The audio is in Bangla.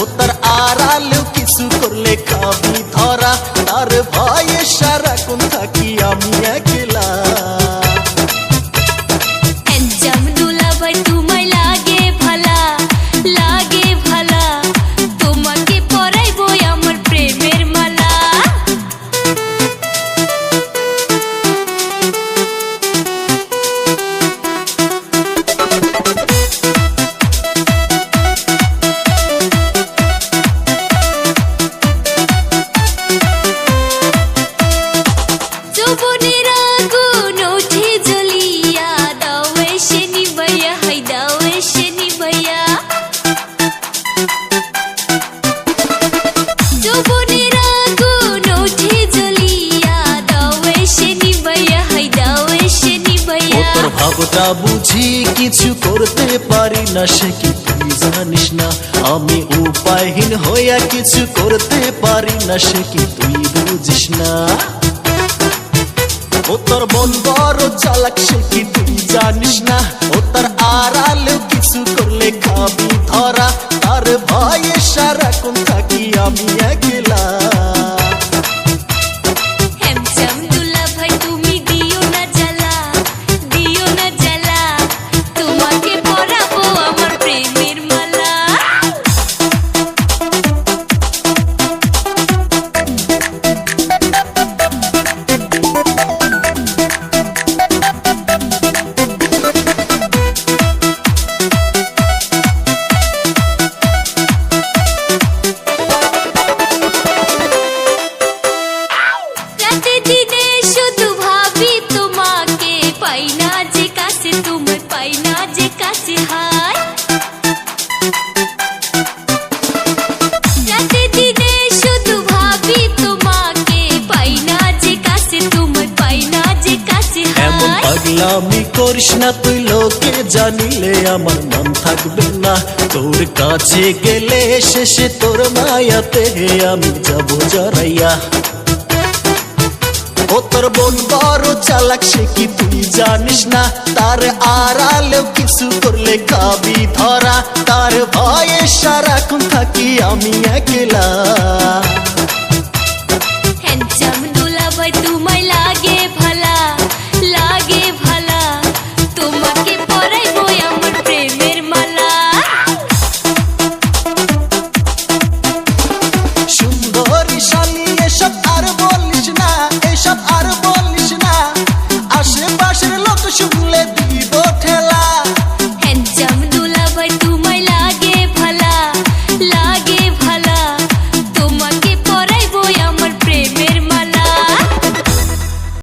ও তার আড়ালেও কিছু করলে খাবি ধরা। তার ভয়ে সারাক্ষণ থাকি আমি একলা ভাবটা বুঝি কিছু করতে পারি না, সে কি তুই জানিস না? আমি উপায়হীন হইয়া কিছু করতে পারি না, সে কি তুই বুঝিস না? ও তোর মন বড় চালাক, সে কি তুই জানিস না? রাতে দিনে শুধু ভাবি ভাবি তোমাকে, পাই না যে কাছে তুমি পাই না যে কাছে এমন পাগলামি করিস না তুই, লোকে জানিলে আমার মন থাকবে না। তোর কাছে গেলে শেষে তোর মায়াতে আমি যাব জড়াইয়া ও তোর বোন বড় চালাক, সে কি তুই জানিস না? তার আড়ালেও কিছু করলে খাবি ধরা। তার ভয়ে সারাক্ষণ থাকি আমি একলা।